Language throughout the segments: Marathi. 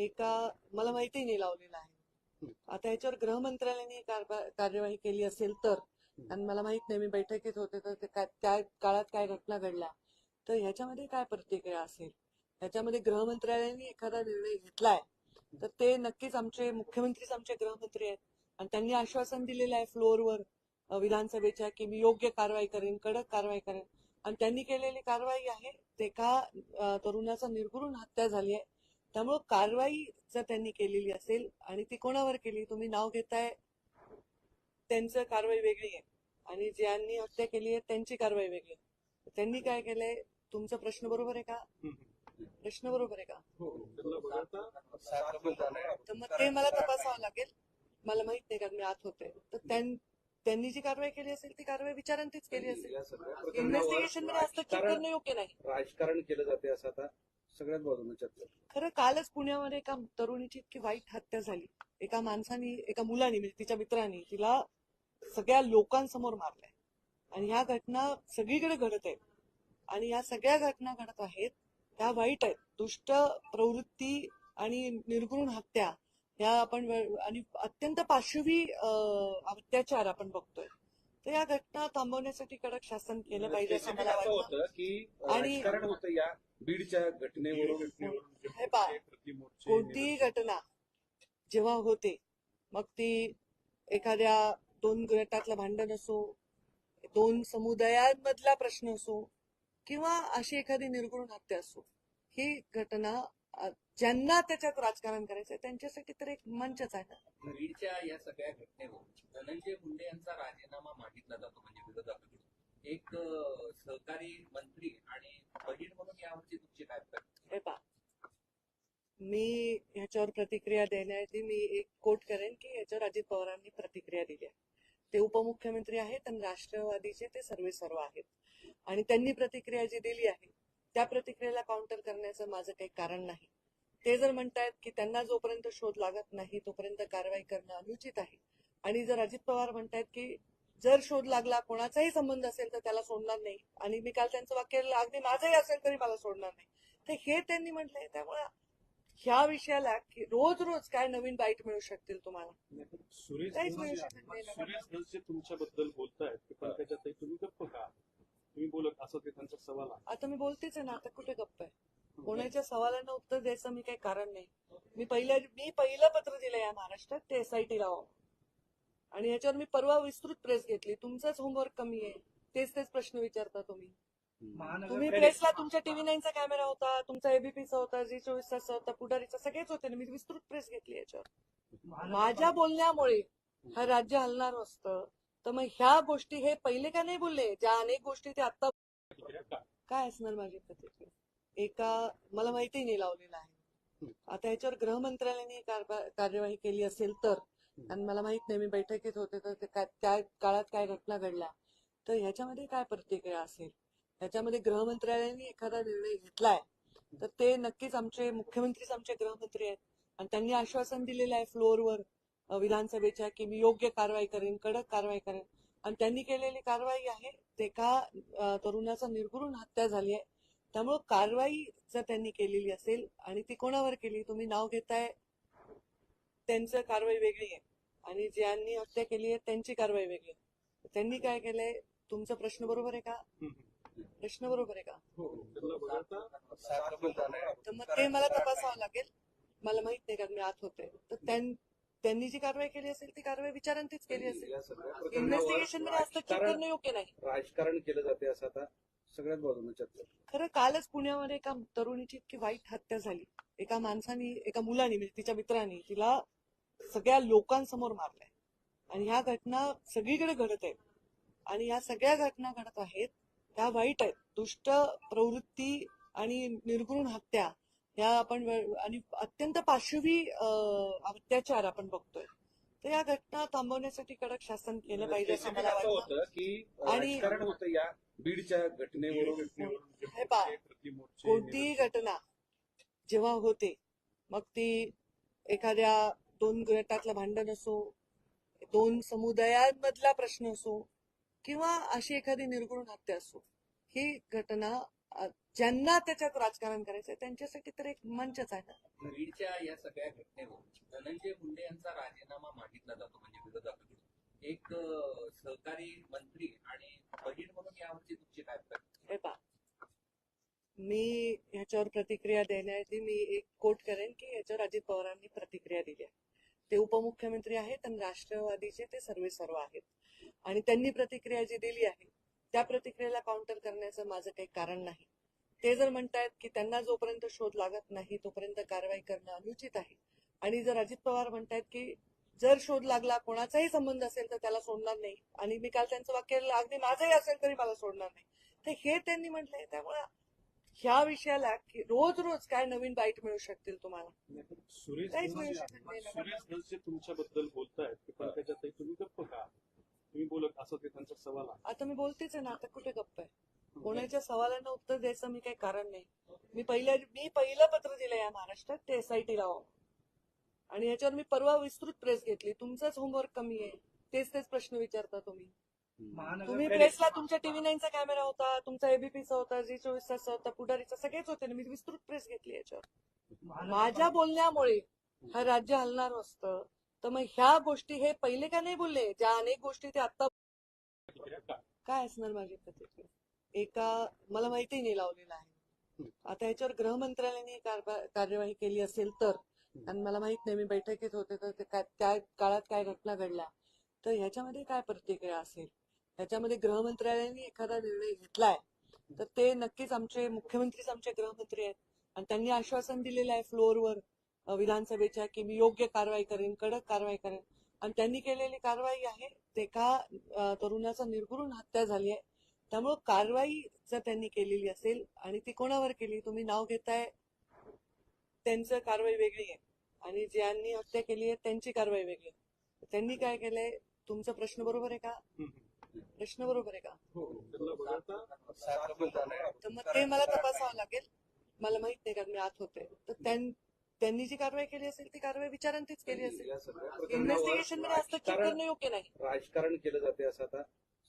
एका मला माहिती नाही लावलेला आहे. आता याच्यावर गृह मंत्रालयाने कार्यवाही केली असेल तर आणि मला माहीत नाही मी बैठकीत होते तर त्या काळात काय घटना घडल्या. तर ह्याच्यामध्ये काय प्रतिक्रिया असेल? ह्याच्यामध्ये गृह मंत्रालयाने एखादा निर्णय घेतलाय तर ते नक्कीच आमचे मुख्यमंत्रीच आमचे गृहमंत्री आहेत. आणि त्यांनी आश्वासन दिलेलं आहे फ्लोअरवर विधानसभेच्या की मी योग्य कारवाई करेन कडक कारवाई करेन. आणि त्यांनी केलेली कारवाई आहे ते एका तरुणाचा निर्घृण हत्या झाली आहे. त्यामुळं कारवाई जर त्यांनी केलेली असेल आणि ती कोणावर केली तुम्ही नाव घेताय त्यांचं कारवाई वेगळी आहे. आणि ज्यांनी हत्या केली आहे त्यांची कारवाई वेगळी आहे. त्यांनी काय केलंय? तुमचा प्रश्न बरोबर आहे का? प्रश्न बरोबर आहे का? तर मग ते मला तपासावं लागेल. मला माहीत नाही कारण मी आत होते. तर त्यां- त्यांनी जी कारवाई केली असेल ती कारवाई विचारांतीच केली असेल. इन्व्हेस्टिगेशनमध्ये हस्तक्षेप राजकारण करणं योग्य नाही. राजकारण केलं जाते असं आता. सगळ्याच बाजूने चर्चा. खरं कालच पुण्यामध्ये एका तरुणीची इतकी वाईट हत्या झाली. एका माणसाने एका मुलाने म्हणजे तिच्या मित्राने तिला सगळ्या लोकांसमोर मारलंय. आणि ह्या घटना सगळीकडे घडत आहेत आणि या सगळ्या घटना घडत आहेत त्या वाईट आहेत. दुष्ट प्रवृत्ती आणि निर्गुण हत्या ह्या आपण आणि अत्यंत पाशवी अं, अत्याचार आपण बघतोय. तर या घटना थांबवण्यासाठी कडक शासन केलं पाहिजे असं Specific मला वाटतं. आणि- राजकारण होतं या बीडच्या घटनेवरून हे कोणतीही घटना जेव्हा होते मग ती एखाद्या दोन गटातलं भांडण असो दोन समुदायांमधला प्रश्न असो किंवा अशी एखादी निर्गुण हत्या असो ही घटना ज्यांना त्याच्यात राजकारण करायचंय त्यांच्यासाठी तर एक मंचच आहे. ना बीडच्या या सगळ्या घटनेवर धनंजय मुंडे यांचा राजीनामा मागितला जातो म्हणजे विरोधकांकडून एक सहकारी मंत्री आणि बहीण म्हणून यावरची तुमची काय प्रतिक्रिया? हे पा मी ह्याच्यावर प्रतिक्रिया देण्याआधी मी एक कोट करेन की ह्याच्यावर अजित पवारांनी प्रतिक्रिया दिली आहे. ते उपमुख्यमंत्री आहेत आणि राष्ट्रवादीचे ते सर्वे सर्व आहेत. आणि त्यांनी प्रतिक्रिया जी दिली आहे त्या प्रतिक्रियेला काउंटर करण्याचं माझं काही कारण नाही. ते जर म्हणतायत की त्यांना जोपर्यंत शोध लागत नाही तोपर्यंत कारवाई करणं अनुचित आहे. आणि जर अजित पवार म्हणतायत की जर शोध लागला कोणाचाही संबंध असेल तर त्याला सोडणार नाही. आणि मी काल त्यांचं वाक्य अगदी माझंही असेल तरी मला सोडणार नाही. तर हे त्यांनी म्हटलंय. त्यामुळे ह्या विषयाला की रोज रोज काय नवीन बाईट मिळू शकतील तुम्हाला? काहीच मिळू शकत तुमच्याबद्दल बोलतायत. तुम्ही गप्प का तुम्ही बोलत असं ते त्यांचा सवाल. आता मी बोलतेच आहे ना आता कुठे गप्प आहे? कोणाच्या सवालांना उत्तर द्यायचं मी काही कारण नाही. मी पहिल्या मी पहिलं पत्र दिलं या महाराष्ट्रात ते एसआयटी लावा आणि याच्यावर मी परवा विस्तृत प्रेस घेतली. तुमचाच होमवर्क कमी आहे. तेच तेच प्रश्न विचारता तुम्ही. तुम्ही प्रेसला तुमच्या टीव्ही नाईनचा कॅमेरा होता तुमचा एबीपीचा होता झी चोवीस तासचा होता पुढारीचा सगळेच होते ना मी विस्तृत प्रेस घेतली याच्यावर. माझ्या बोलण्यामुळे हा राज्य हलणार असतं. तर मग ह्या गोष्टी हे पहिले का नाही बोलले? ज्या अनेक गोष्टी ते आता काय? असणार माझी प्रतिक्रिया? एका मला माहिती नाही लावलेला आहे. आता याच्यावर गृह मंत्रालयाने कारवा- कार्यवाही केली असेल तर आणि मला माहीत नाही मी बैठकीत होते तर ते काय- त्या काळात काय घटना घडल्या. तर ह्याच्यामध्ये काय प्रतिक्रिया असेल? ह्याच्यामध्ये गृहमंत्रालयाने एखादा निर्णय घेतलाय. तर ते नक्कीच आमचे मुख्यमंत्रीच आमचे गृहमंत्री आहेत. आणि त्यांनी आश्वासन दिलेलं आहे फ्लोअरवर विधानसभेच्या की मी योग्य कारवाई करेन कडक कारवाई करेन. आणि त्यांनी केलेली कारवाई आहे ते एका तरुणाचा निर्घृण हत्या झाली आहे. त्यामुळं कारवाई जर त्यांनी केलेली असेल आणि ती कोणावर केली? तुम्ही नाव घेताय त्यांचं कारवाई वेगळी आहे. आणि ज्यांनी हत्या केली आहे त्यांची कारवाई वेगळी. आहे त्यांनी काय केलंय? तुमचा प्रश्न बरोबर आहे का. प्रश्न बरोबर आहे का? त्यांना वगळता तर मग ते मला तपासावं लागेल. मला माहीत नाही कारण मी आत होते. तर त्यां- त्यांनी जी कारवाई केली असेल ती कारवाई विचारांतीच केली असेल. इन्व्हेस्टिगेशनमध्ये हस्तक्षेप करणं योग्य नाही. राजकारण केलं जाते असं आता सगळ्याच बाजूने. खरं कालच पुण्यामध्ये एका तरुणीची इतकी वाईट हत्या झाली. एका माणसाने एका मुलाने म्हणजे तिच्या मित्राने तिला सगळ्या लोकांसमोर मारलंय. आणि ह्या घटना सगळीकडे घडत आहेत आणि या सगळ्या घटना घडत आहेत त्या वाईट आहेत. दुष्ट प्रवृत्ती आणि निर्गुण हत्या ह्या आपण आणि अत्यंत पाशवी अत्याचार आपण बघतोय. तर या घटना थांबवण्यासाठी कडक शासन केलं पाहिजे असं मला वाटतं. की आणि- या बीडच्या घटनेवरून. कोणतीही घटना जेव्हा होते मग ती एखाद्या दोन गटातलं भांडण असो दोन समुदायांमधला प्रश्न असो किंवा अशी एखादी निर्गुण हत्या असो ही घटना ज्यांना त्याच्यात राजकारण करायचंय त्यांच्यासाठी तर एक मंचच आहे ना. बीडच्या या सगळ्या घटनेवर धनंजय मुंडे यांचा राजीनामा मागितला जातो म्हणजे विरोधकाकडून एक सहकारी मंत्री आणि बहीण म्हणून यावरची तुमची काय? हे पा मी ह्याच्यावर प्रतिक्रिया देण्याआधी मी एक कोट करेन की याच्यावर अजित पवारांनी प्रतिक्रिया दिली आहे. ते उपमुख्यमंत्री आहेत आणि राष्ट्रवादीचे ते सर्वे सर्व आहेत. आणि त्यांनी प्रतिक्रिया जी दिली आहे त्या प्रतिक्रियेला काउंटर करण्याचं माझं काही कारण नाही. ते जर म्हणतायत की त्यांना जोपर्यंत शोध लागत नाही तोपर्यंत कारवाई करणं अनुचित आहे. आणि जर अजित पवार म्हणतायत की जर शोध लागला कोणाचाही संबंध असेल तर त्याला सोडणार नाही. आणि मी काल त्यांचं वाक्य अगदी माझंही असेल तरी मला सोडणार नाही. तर हे त्यांनी म्हटलंय त्यामुळे ह्या विषयाला की रोज रोज काय नवीन बाईट मिळू शकतील तुम्हाला? सुरेश काहीच मिळू शकत नाही. तुमच्याबद्दल बोलतायत तुम्ही गप्प का? तुम्ही बोलत असं ते त्यांचा सवाल. आता मी बोलतेच आहे ना आता कुठे गप्प आहे? कोणाच्या सवालांना उत्तर द्यायचं मी काही कारण नाही. मी पहिल्या मी पहिलं पत्र दिलं या महाराष्ट्रात ते एसआयटी लावा आणि याच्यावर मी परवा विस्तृत प्रेस घेतली. तुमचंच होमवर्क कमी आहे. तेच तेच प्रश्न विचारता तुम्ही. तुम्ही प्रेसला तुमच्या टीव्ही नाईनचा कॅमेरा होता तुमचा एबीपीचा होता जी चोवीस तासचा होता पुढारीचा सगळेच होते ना मी विस्तृत प्रेस घेतली याच्यावर. माझ्या बोलण्यामुळे हा राज्य हलणार असतं. तर मग ह्या गोष्टी हे पहिले का नाही बोलले? ज्या अनेक गोष्टी ते आता काय असणार माझी प्रतिक्रिया? एका मला माहिती नाही लावलेलं आहे. आता याच्यावर गृहमंत्रालयाने कार्यवाही केली असेल तर आणि मला माहीत नाही मी बैठकीत होते तर त्या काळात काय घटना घडल्या. तर ह्याच्यामध्ये काय प्रतिक्रिया असेल? ह्याच्यामध्ये गृहमंत्रालयाने एखादा निर्णय घेतलाय तर ते नक्कीच आमचे मुख्यमंत्रीच आमचे गृहमंत्री आहेत. आणि त्यांनी आश्वासन दिलेलं आहे फ्लोअरवर विधानसभेच्या की मी योग्य कारवाई करेन कडक कारवाई करेन. आणि त्यांनी केलेली कारवाई आहे ते एका तरुणाचा निर्घृण हत्या झाली आहे. त्यामुळं कारवाई जर त्यांनी केलेली असेल आणि ती कोणावर केली तुम्ही नाव घेताय त्यांचं कारवाई वेगळी आहे. आणि ज्यांनी हत्या केली आहे त्यांची कारवाई वेगळी आहे. त्यांनी काय केलंय तुमचा प्रश्न बरोबर आहे का? प्रश्न बरोबर आहे का? त्यांना बघता तर मग ते मला तपासावं लागेल. मला माहीत नाही कारण मी आत होते. तर त्यां- त्यांनी जी कारवाई केली असेल ती कारवाई विचारांतीच केली असेल. या इन्व्हेस्टिगेशनमध्ये हस्तक्षेप करणं योग्य नाही. राजकारण केलं जाते असं आता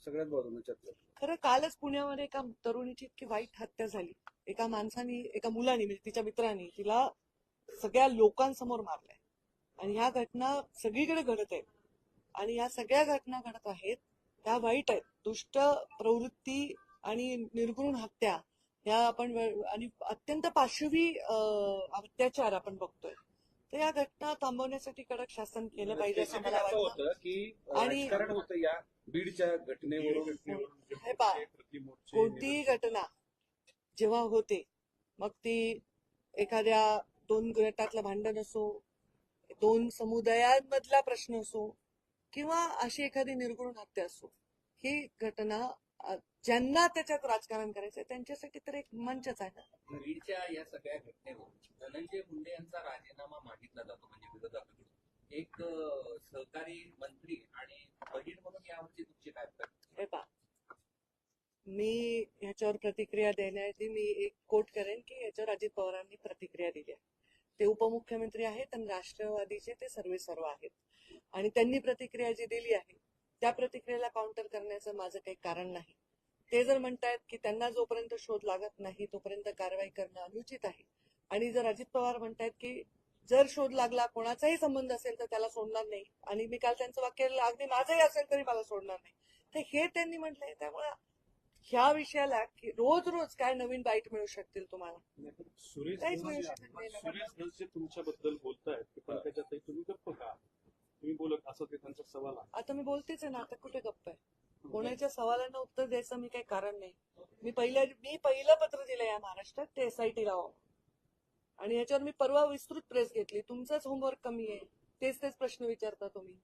सगळ्याच बाजूने चर्चा खरं कालच पुण्यामध्ये एका तरुणीची इतकी वाईट हत्या झाली. एका माणसाने एका मुलाने म्हणजे तिच्या मित्राने तिला सगळ्या लोकांसमोर मारलंय. आणि ह्या घटना सगळीकडे घडत आहेत आणि ह्या सगळ्या घटना घडत आहेत. त्या वाईट आहेत. दुष्ट प्रवृत्ती आणि निर्घृण हत्या ह्या आपण आणि अत्यंत पाशवी अत्याचार आपण बघतोय. तर या घटना थांबवण्यासाठी कडक शासन केलं पाहिजे असं Specific मला वाटतं. आणि- या बीडच्या घटनेवरून हे कोणतीही घटना जेव्हा होते मग ती एखाद्या दोन गटातलं भांडण असो दोन समुदायांमधला प्रश्न असो किंवा अशी एखादी निर्गुण हत्या असो ही घटना ज्यांना त्याच्यात राजकारण करायचंय त्यांच्यासाठी तर एक मंचच आहे ना. बीडच्या या सगळ्या घटनेवर धनंजय मुंडे यांचा राजीनामा मागितला जातो म्हणजे विरोधकाकडून. एक सहकारी मंत्री आणि बहीण म्हणून यावरची तुमची काय? हे मी ह्याच्यावर प्रतिक्रिया देण्याआधी मी एक कोट करेन की याच्यावर अजित पवारांनी प्रतिक्रिया दिली आहे. ते उपमुख्यमंत्री आहेत आणि राष्ट्रवादीचे ते सर्वे सर्व आहेत. आणि त्यांनी प्रतिक्रिया जी दिली आहे त्या प्रतिक्रियेला काउंटर करण्याचं माझं काही कारण नाही. ते जर म्हणतायत की त्यांना जोपर्यंत शोध लागत नाही तोपर्यंत कारवाई करणं अनुचित आहे. आणि जर अजित पवार म्हणतायत की जर शोध लागला कोणाचाही संबंध असेल तर त्याला सोडणार नाही. आणि मी काल त्यांचं वाक्य अगदी माझंही असेल तरी मला सोडणार नाही. तर हे त्यांनी म्हटलंय त्यामुळे ह्या विषयाला की रोज रोज काय नवीन बाईट मिळू शकतील तुम्हाला? सुरेश काहीच मिळू शकत नाही. तुमच्याबद्दल बोलतायत की पंकजाताई तुम्ही गप्प का तुम्ही बोलत असं ते त्यांचा सवाल. आहे आता मी बोलतेच आहे ना आता कुठे गप्प आहे? कोणाच्या सवालांना उत्तर द्यायचं मी काही कारण नाही. मी पहिल्या मी पहिलं पत्र दिलं या महाराष्ट्रात ते एसआयटी लावा आणि याच्यावर मी परवा विस्तृत प्रेस घेतली. तुमचंच होमवर्क कमी आहे. तेच तेच प्रश्न विचारता तुम्ही.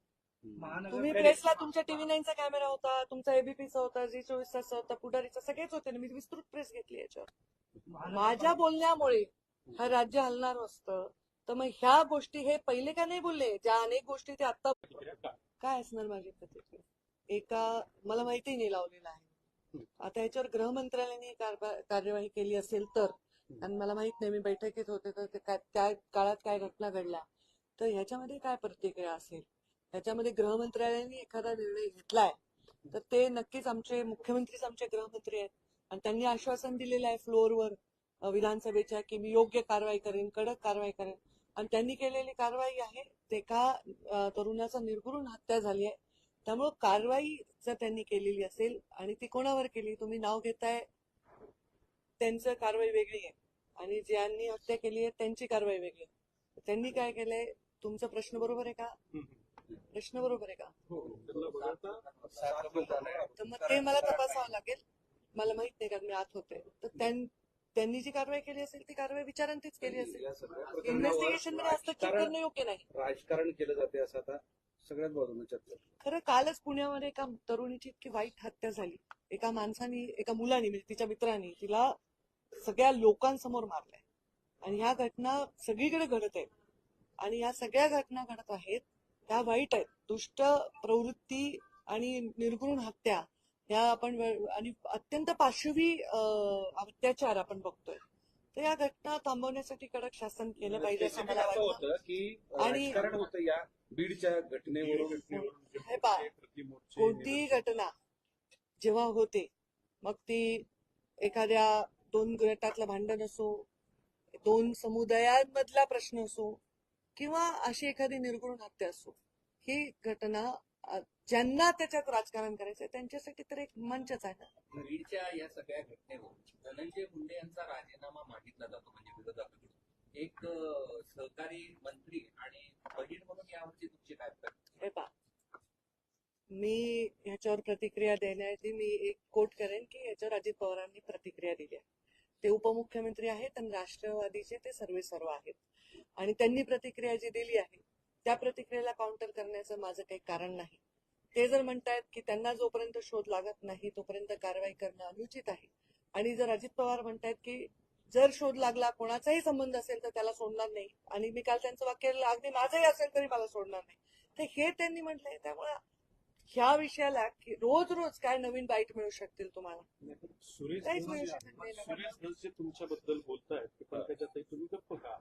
तुम्ही प्रेसला तुमच्या टीव्ही नाईनचा कॅमेरा होता तुमचा एबीपीचा होता जी चोवीस तासचा होता पुढारीचा सगळेच होते ना मी विस्तृत प्रेस घेतली याच्यावर. माझ्या बोलण्यामुळे हा राज्य हलणार असतं. तर मग ह्या गोष्टी हे पहिले का नाही बोलले? ज्या अनेक गोष्टी ते आता काय असणार माझी प्रतिक्रिया एका मला माहिती नाही लावलेलं आहे. आता याच्यावर गृहमंत्रालयाने कार्यवाही केली असेल तर आणि मला माहीत नाही मी बैठकीत होते तर त्या काळात काय घटना घडल्या. तर ह्याच्यामध्ये काय प्रतिक्रिया असेल? ह्याच्यामध्ये गृहमंत्रालयाने एखादा निर्णय घेतलाय तर ते नक्कीच आमचे मुख्यमंत्रीच आमचे गृहमंत्री आहेत. आणि त्यांनी आश्वासन दिलेलं आहे फ्लोअरवर विधानसभेच्या की मी योग्य कारवाई करेन कडक कारवाई करेन. आणि त्यांनी केलेली कारवाई आहे. ते एका तरुणाचा निर्घृण हत्या झाली आहे त्यामुळं कारवाई जर त्यांनी केलेली असेल आणि ती कोणावर केली तुम्ही नाव घेताय त्यांचं कारवाई वेगळी आहे. आणि ज्यांनी हत्या केली आहे त्यांची कारवाई वेगळी आहे. त्यांनी काय केलंय तुमचा प्रश्न बरोबर आहे का? प्रश्न बरोबर आहे का? तर मग ते मला तपासावं लागेल. मला माहीत नाही कारण मी आत होते. तर त्यांनी जी कारवाई केली असेल ती कारवाई विचारांतीच केली असेल. इन्व्हेस्टिगेशनमध्ये हस्तक्षेप करणं योग्य नाही. राजकारण केलं जाते असं आता सगळ्याच बाजूने चर्चा. खरं कालच पुण्यामध्ये एका तरुणीची इतकी वाईट हत्या झाली. एका माणसाने एका मुलाने म्हणजे तिच्या मित्राने तिला सगळ्या लोकांसमोर मारलंय. आणि ह्या घटना सगळीकडे घडत आहेत आणि या सगळ्या घटना घडत आहेत त्या वाईट आहेत. दुष्ट प्रवृत्ती आणि निर्घृण हत्या ह्या आपण आणि अत्यंत पाशवी अं, अत्याचार आपण बघतोय. तर या घटना थांबवण्यासाठी कडक शासन केलं पाहिजे असं मला वाटतं. आणि- राजकारण होतं या बीडच्या घटनेवरून. हे कोणतीही घटना जेव्हा होते मग ती एखाद्या दोन गटातलं भांडण असो दोन समुदायांमधला प्रश्न असो किंवा अशी एखादी निर्गुण हत्या असो ही घटना ज्यांना त्याच्यात राजकारण करायचं त्यांच्यासाठी तर एक मंचच आहे. ना बीडच्या या सगळ्या घटनेवर धनंजय मुंडे यांचा राजीनामा मागितला जातो म्हणजे विरोधकाकडून एक सहकारी मंत्री आणि बहीण म्हणून यावरची तुमची काय प्रतिक्रिया? हे मी ह्याच्यावर प्रतिक्रिया देण्याआधी मी एक कोट करेन की याच्यावर अजित पवारांनी प्रतिक्रिया दिली आहे. ते उपमुख्यमंत्री आहेत आणि राष्ट्रवादीचे ते सर्वे सर्व आहेत. आणि त्यांनी प्रतिक्रिया जी दिली आहे त्या प्रतिक्रियेला काउंटर करण्याचं माझं काही कारण नाही. ते जर म्हणतायत की त्यांना जोपर्यंत शोध लागत नाही तोपर्यंत कारवाई करणं अनुचित आहे. आणि जर अजित पवार म्हणतायत की जर शोध लागला कोणाचाही संबंध असेल तर त्याला सोडणार नाही. आणि मी काल त्यांचं वाक्य अगदी माझंही असेल तरी मला सोडणार नाही. तर हे त्यांनी म्हटलंय. त्यामुळे ह्या विषयाला की रोज रोज काय नवीन बाईट मिळू शकतील तुम्हाला? सुरेश काहीच मिळू शकत नाही. तुमच्याबद्दल बोलतायत पंकजाताई तुम्ही गप्प का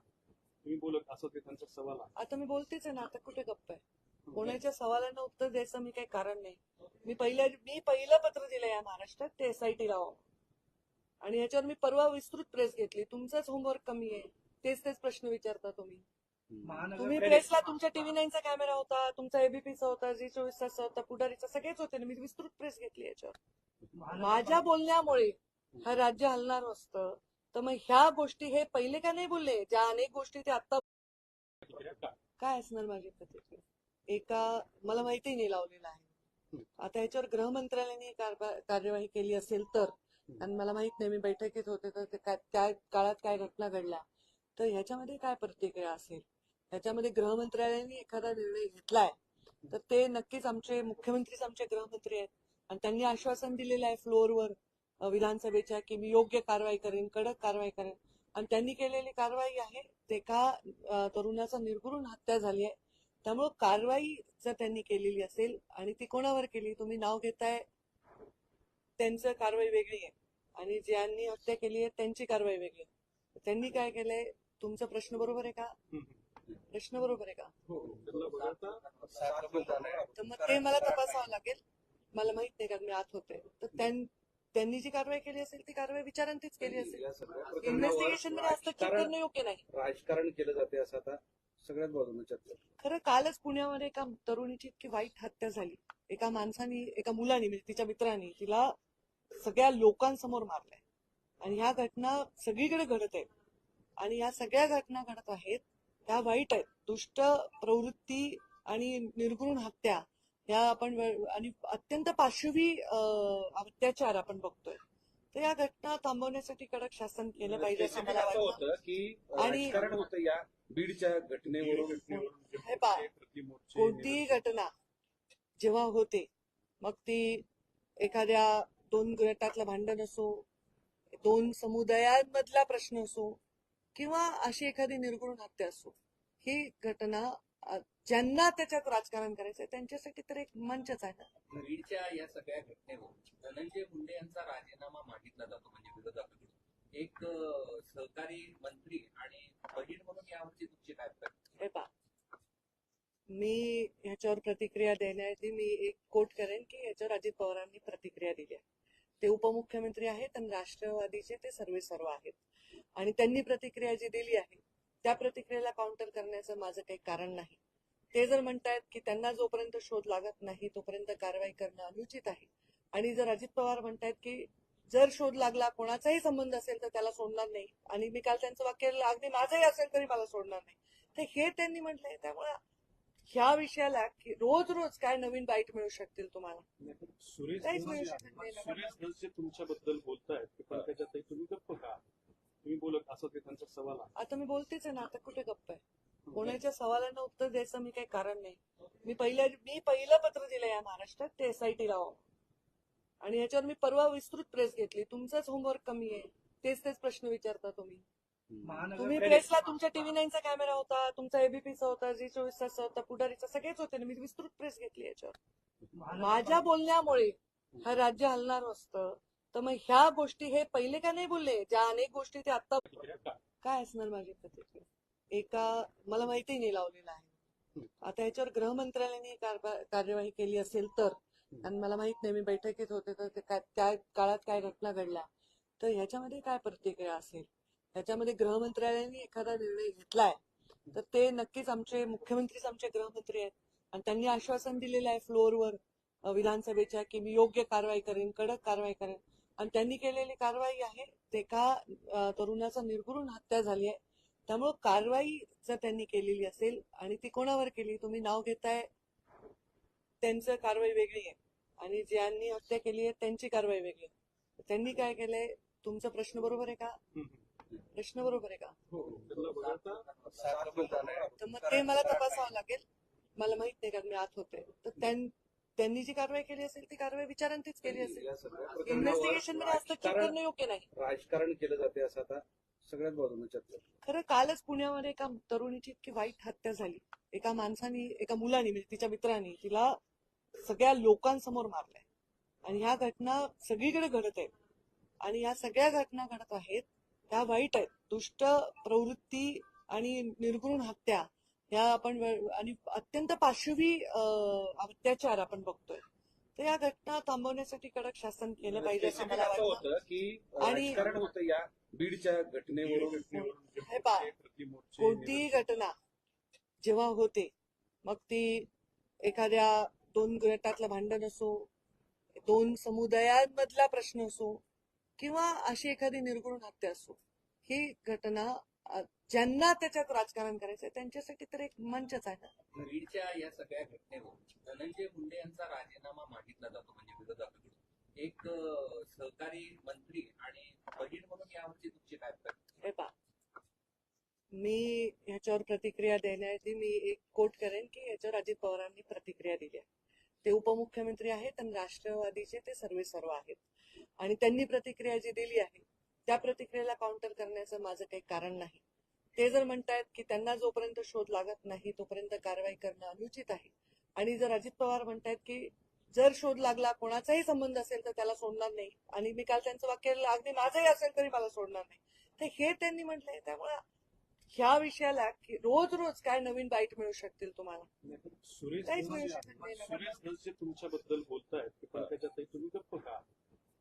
तुम्ही बोलत असं ते त्यांचा सवाल आहे आता मी बोलतेच आहे ना आता कुठे गप्प आहे? कोणाच्या सवालांना उत्तर द्यायचं मी काही कारण नाही. मी पहिल्या मी पहिलं पत्र दिलं या महाराष्ट्रात ते एसआयटी लावा आणि याच्यावर मी परवा विस्तृत प्रेस घेतली. तुमचंच होमवर्क कमी आहे. तेच तेच प्रश्न विचारता तुम्ही. तुम्ही प्रेसला तुमच्या टीव्ही नाईनचा कॅमेरा होता तुमचा एबीपीचा होता झी चोवीस तासचा होता पुढारीचा सगळेच होते ना. मी विस्तृत प्रेस घेतली याच्यावर. माझ्या बोलण्यामुळे हा राज्य हलणार असतं. तर मग ह्या गोष्टी हे पहिले का नाही बोलले? ज्या अनेक गोष्टी ते आता काय? असणार माझी प्रतिक्रिया? एका मला माहिती नाही लावलेलं आहे. आता याच्यावर गृहमंत्रालयाने कार्यवाही केली असेल तर आणि मला माहीत नाही मी बैठकीत होते तर त्या काळात काय घटना घडल्या. तर ह्याच्यामध्ये काय प्रतिक्रिया असेल? ह्याच्यामध्ये गृहमंत्रालयाने एखादा निर्णय घेतलाय तर ते नक्कीच आमचे मुख्यमंत्रीच आमचे गृहमंत्री आहेत. आणि त्यांनी आश्वासन दिलेलं आहे फ्लोअरवर विधानसभेच्या की मी योग्य कारवाई करेन कडक कारवाई करेन. आणि त्यांनी केलेली कारवाई आहे ते एका तरुणाचा निर्घृण हत्या झाली आहे त्यामुळं कारवाई जर त्यांनी केलेली असेल आणि ती कोणावर केली तुम्ही नाव घेताय त्यांचं कारवाई वेगळी आहे. आणि ज्यांनी हत्या केली आहे त्यांची कारवाई वेगळी आहे. त्यांनी काय केलंय तुमचा प्रश्न बरोबर आहे का? प्रश्न बरोबर आहे का? तर मग ते मला तपासावं लागेल. मला माहीत नाही कारण मी आत होते. तर त्यांनी जी कारवाई केली असेल ती कारवाई विचारांतीच केली असेल. इन्व्हेस्टिगेशनमध्ये हस्तक्षेप करणं योग्य नाही. राजकारण केलं जाते असं आता सगळ्याच बाजूने. खरं कालच पुण्यामध्ये एका तरुणीची इतकी वाईट हत्या झाली. एका माणसाने एका मुलाने म्हणजे तिच्या मित्राने तिला सगळ्या लोकांसमोर मारलंय. आणि ह्या घटना सगळीकडे घडत आहेत आणि या सगळ्या घटना घडत आहेत त्या वाईट आहेत. दुष्ट प्रवृत्ती आणि निर्घृण हत्या ह्या आपण आणि अत्यंत पाशवी अं, अत्याचार आपण बघतोय. तर या घटना थांबवण्यासाठी कडक शासन केलं पाहिजे असं मला वाटतं. आणि- राजकारण होतं या बीडच्या घटनेवरून. हे प्रतिमोर्चे कोणतीही घटना जेव्हा होते मग ती एखाद्या दोन गटातलं भांडण असो दोन समुदायांमधला प्रश्न असो किंवा अशी एखादी निर्गुण हत्या असो ही घटना ज्यांना त्याच्यात राजकारण करायचं त्यांच्यासाठी तर एक मंचच आहे. ना बीडच्या या सगळ्या घटनेवर धनंजय मुंडे यांचा राजीनामा मागितला जातो म्हणजे एक सहकारी मंत्री आणि बहीण म्हणून यावरची तुमची काय? हे पहा मी ह्याच्यावर प्रतिक्रिया देण्याआधी मी एक कोट करेन की याच्यावर अजित पवारांनी प्रतिक्रिया दिली आहे. ते उपमुख्यमंत्री आहेत आणि राष्ट्रवादीचे ते सर्वे सर्व आहेत. आणि त्यांनी प्रतिक्रिया जी दिली आहे त्या प्रतिक्रियेला काउंटर करण्याचं माझं काही कारण नाही. ते जर म्हणतायत की त्यांना जोपर्यंत शोध लागत नाही तोपर्यंत कारवाई करणं अनुचित आहे. आणि जर अजित पवार म्हणतायत की जर शोध लागला कोणाचाही संबंध असेल तर त्याला सोडणार नाही. आणि मी काल त्यांचं वाक्य अगदी माझंही असेल तरी मला सोडणार नाही. तर हे त्यांनी म्हटलंय. त्यामुळे ह्या विषयाला की रोज रोज काय नवीन बाईट मिळू शकतील तुम्हाला? सुरेश तुमच्याबद्दल बोलतायत तुम्ही बोलत असं ते त्यांचा सवाल आहे आता मी बोलतेच आहे ना आता कुठे गप्प आहे? कोणाच्या सवालांना उत्तर द्यायचं मी काही कारण नाही. मी पहिल्या मी पहिलं पत्र दिलं या महाराष्ट्रात ते एसआयटी लावा आणि याच्यावर मी परवा विस्तृत प्रेस घेतली. तुमचंच होमवर्क कमी आहे. तेच तेच प्रश्न विचारता तुम्ही. तुम्ही प्रेसला तुमच्या टीव्ही नाईनचा कॅमेरा होता तुमचा एबीपीचा होता जी चोवीस तास होता पुढारीचा सगळेच होते ना. मी विस्तृत प्रेस घेतली याच्यावर. माझ्या बोलण्यामुळे हा राज्य हलणार असतं. तर मग ह्या गोष्टी हे पहिले का नाही बोलले? ज्या अनेक गोष्टी ते आता काय असणार माझी प्रतिक्रिया? एका मला माहिती नाही लावलेला आहे. आता याच्यावर गृहमंत्रालयाने कार्यवाही केली असेल तर आणि मला माहीत नाही मी बैठकीत होते तर त्या काळात काय घटना घडल्या. तर ह्याच्यामध्ये काय प्रतिक्रिया असेल? ह्याच्यामध्ये गृहमंत्रालयाने एखादा निर्णय घेतलाय तर ते नक्कीच आमचे मुख्यमंत्रीच आमचे गृहमंत्री आहेत. आणि त्यांनी आश्वासन दिलेलं आहे फ्लोअरवर विधानसभेच्या की मी योग्य कारवाई करेन कडक कारवाई करेन. आणि त्यांनी केलेली कारवाई आहे. ते एका अ, तरुणाचा निर्घृण हत्या झाली आहे. त्यामुळं कारवाई जर त्यांनी केलेली असेल आणि ती कोणावर केली तुम्ही नाव घेताय त्यांचं कारवाई वेगळी आहे. आणि ज्यांनी हत्या केली आहे त्यांची कारवाई वेगळी आहे. त्यांनी काय केलंय? तुमचा प्रश्न बरोबर आहे का. प्रश्न बरोबर आहे का? त्यांना बघता तर मग ते मला तपासावं लागेल. मला माहीत नाही कारण मी आत होते. तर त्यांनी जी कारवाई केली असेल ती कारवाई विचारांतीच केली असेल. या इन्व्हेस्टिगेशनमध्ये हस्तक्षेप करणं योग्य नाही. राजकारण केलं जाते असं आता सगळ्याच बाजूने चर्चा खरं कालच पुण्यामध्ये एका तरुणीची इतकी वाईट हत्या झाली. एका माणसाने एका मुलाने म्हणजे तिच्या मित्राने तिला सगळ्या लोकांसमोर मारलंय. आणि ह्या घटना सगळीकडे घडत आहेत आणि ह्या सगळ्या घटना घडत आहेत त्या वाईट आहेत. दुष्ट प्रवृत्ती आणि निर्घृण हत्या ह्या आपण आणि अत्यंत पाशवी अत्याचार आपण बघतोय. तर या घटना थांबवण्यासाठी कडक शासन केलं पाहिजे असं Specific मला वाटतं. की आणि- राजकारण होतं या बीडच्या घटनेवरून. हे प्रतिमोर्चे, कोणतीही घटना जेव्हा होते मग ती एखाद्या दोन गटातलं भांडण असो दोन समुदायांमधला प्रश्न असो किंवा अशी एखादी निर्गुण हत्या असो ही घटना ज्यांना त्याच्यात राजकारण करायचंय त्यांच्यासाठी तर एक मंचच आहे ना. बीडच्या या सगळ्या घटनेवर धनंजय मुंडे यांचा राजीनामा मागितला जातो म्हणजे एक सहकारी मंत्री आणि बहीण म्हणून यावरची तुमची काय मी ह्याच्यावर प्रतिक्रिया देण्याआधी मी एक कोट करेन की याच्यावर अजित पवारांनी प्रतिक्रिया दिली आहे. ते उपमुख्यमंत्री आहेत आणि राष्ट्रवादीचे ते सर्वे सर्व आहेत. आणि त्यांनी प्रतिक्रिया जी दिली आहे त्या प्रतिक्रियेला काउंटर करण्याचं माझं काही कारण नाही. ते जर म्हणतायत की त्यांना जोपर्यंत शोध लागत नाही तोपर्यंत कारवाई करणं अनुचित आहे. आणि जर अजित पवार म्हणतायत की जर शोध लागला कोणाचाही संबंध असेल तर त्याला सोडणार नाही. आणि मी काल त्यांचं वाक्य अगदी माझंही असेल तरी मला सोडणार नाही. तर हे त्यांनी म्हटलंय त्यामुळे ह्या विषयाला की रोज रोज काय नवीन बाईट मिळू शकतील तुम्हाला? सुरेश काहीच मिळू शकत नाही. तुमच्याबद्दल बोलतायत की पंकजाताई तुम्ही गप्प का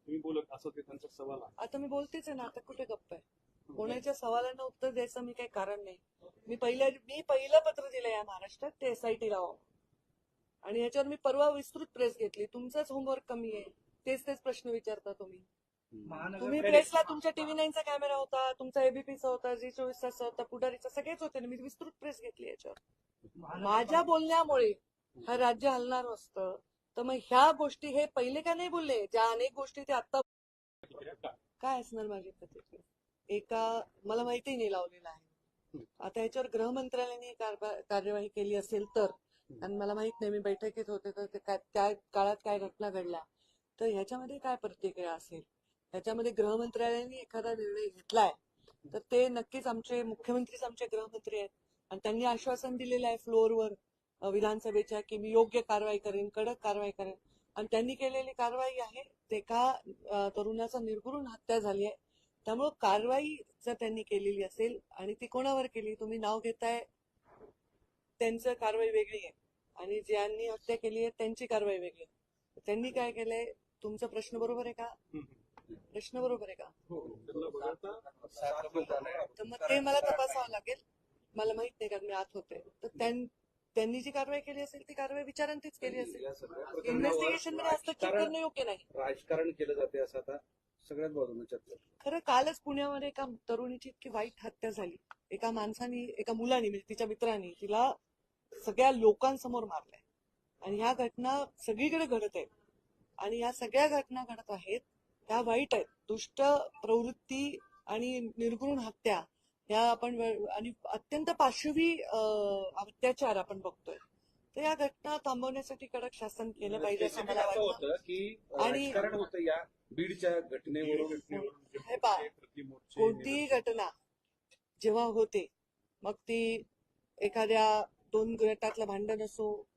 तुम्ही बोलत असं ते त्यांचा सवाल. आहे आता मी बोलतेच आहे ना आता कुठे गप्प आहे? कोणाच्या सवालांना उत्तर द्यायचं मी काही कारण नाही. मी पहिल्या मी पहिलं पत्र दिलं या महाराष्ट्रात ते एसआयटी लावा. आणि याच्यावर मी परवा विस्तृत प्रेस घेतली. तुमचंच होमवर्क कमी आहे. तेच तेच प्रश्न विचारता तुम्ही. तुम्ही प्रेसला तुमच्या टीव्ही नाईनचा कॅमेरा होता तुमचा एबीपीचा होता जी चोवीस तास होता पुढारीचा सगळेच होते ना मी विस्तृत प्रेस घेतली याच्यावर. माझ्या बोलण्यामुळे हा राज्य हलणार असतं. तर मग ह्या गोष्टी हे पहिले का नाही बोलले? ज्या अनेक गोष्टी ते आता काय असणार माझी प्रतिक्रिया? एका मला माहिती नाही लावलेला आहे. आता याच्यावर गृहमंत्रालयाने कार्यवाही केली असेल तर आणि मला माहीत नाही मी बैठकीत होते तर काय- त्या काळात काय घटना घडल्या. तर ह्याच्यामध्ये काय प्रतिक्रिया असेल? ह्याच्यामध्ये गृहमंत्रालयाने एखादा निर्णय घेतलाय तर ते नक्कीच आमचे मुख्यमंत्रीच आमचे गृहमंत्री आहेत. आणि त्यांनी आश्वासन दिलेलं आहे फ्लोअरवर विधानसभेच्या की मी योग्य कारवाई करेन कडक कारवाई करेन. आणि त्यांनी केलेली कारवाई आहे ते एका अ, तरुणाचा निर्घृण हत्या झाली आहे त्यामुळं कारवाई जर त्यांनी केलेली असेल आणि ती कोणावर केली तुम्ही नाव घेताय त्यांचं कारवाई वेगळी आहे. आणि ज्यांनी हत्या केली आहे त्यांची कारवाई वेगळी आहे. त्यांनी काय केलंय तुमचा प्रश्न बरोबर आहे का. प्रश्न बरोबर आहे का? हो लोकांना तर मग ते मला तपासावं लागेल. मला माहीत नाही कारण मी आत होते. तर त्यांनी जी कारवाई केली असेल ती कारवाई विचारांतीच केली असेल. या इन्व्हेस्टिगेशनमध्ये हस्तक्षेप करणं योग्य नाही? राजकारण केलं जाते असं आता सगळ्याच बाजूने चर्चा. खरं कालच पुण्यामध्ये एका तरुणीची इतकी वाईट हत्या झाली. एका माणसाने एका मुलाने म्हणजे तिच्या मित्राने तिला सगळ्या लोकांसमोर मारलंय. आणि ह्या घटना सगळीकडे घडत आहेत. आणि ह्या सगळ्या घटना घडत आहेत त्या वाईट आहेत. दुष्ट प्रवृत्ती आणि निर्घृण हत्या ह्या आपण आणि अत्यंत पाशवी अत्याचार आपण बघतोय. तर या घटना थांबवण्यासाठी कडक शासन केलं पाहिजे असं Specific मला वाटतं. आणि- राजकारण होतं या बीडच्या घटनेवरून कोणतीही घटना जेव्हा होते मग ती एखाद्या दोन गटातलं भांडण असो